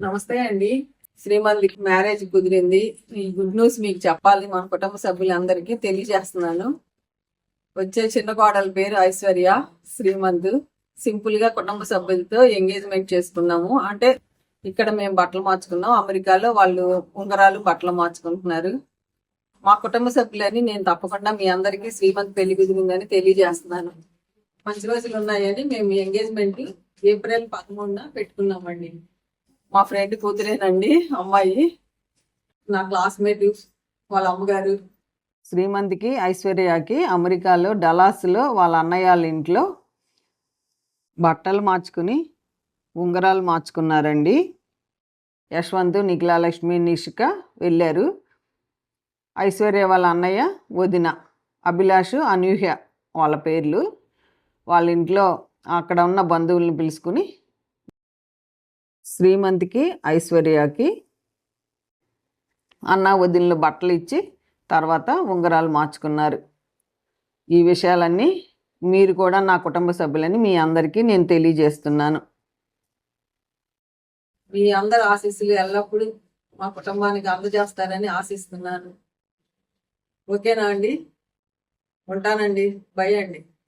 నమస్తే అండి. శ్రీమంతికి మ్యారేజ్ కుదిరింది. ఈ గుడ్ న్యూస్ మీకు చెప్పాలి. మన కుటుంబ సభ్యులందరికీ తెలియజేస్తున్నాను. వచ్చే చిన్న కోడల పేరు ఐశ్వర్య శ్రీమంత్. సింపుల్గా కుటుంబ సభ్యులతో ఎంగేజ్మెంట్ చేసుకున్నాము. అంటే ఇక్కడ మేము బట్టలు మార్చుకున్నాం. అమెరికాలో వాళ్ళు ఉంగరాలు బట్టలు మార్చుకుంటున్నారు. మా కుటుంబ సభ్యులని నేను తప్పకుండా మీ అందరికీ శ్రీమంత్ పెళ్ళి కుదిరిందని తెలియజేస్తున్నాను. మంచి రోజులు ఉన్నాయని మేము ఎంగేజ్మెంట్ ఏప్రిల్ పదమూడున పెట్టుకున్నామండి. మా ఫ్రెండ్ కూతురేనండి అమ్మాయి. నా క్లాస్మేట్ వాళ్ళ అమ్మగారు. శ్రీమంతికి ఐశ్వర్యకి అమెరికాలో డలాస్లో వాళ్ళ అన్నయ్య వాళ్ళ ఇంట్లో బట్టలు మార్చుకుని ఉంగరాలు మార్చుకున్నారండి. యశ్వంత్ నిఖిలాలక్ష్మి నిషిక వెళ్ళారు. ఐశ్వర్య వాళ్ళ అన్నయ్య వదిన అభిలాష్ అనూహ్య వాళ్ళ పేర్లు. వాళ్ళ ఇంట్లో అక్కడ ఉన్న బంధువుల్ని పిలుచుకుని శ్రీమంతికి ఐశ్వర్యకి అన్నా వదినలు బట్టలు ఇచ్చి తర్వాత ఉంగరాలు మార్చుకున్నారు. ఈ విషయాలన్నీ మీరు కూడా నా కుటుంబ సభ్యులని మీ అందరికీ నేను తెలియజేస్తున్నాను. మీ అందరి ఆశీస్సులు ఎల్లప్పుడూ మా కుటుంబానికి అందజేస్తారని ఆశిస్తున్నాను. ఓకేనా అండి? ఉంటానండి. బై అండి.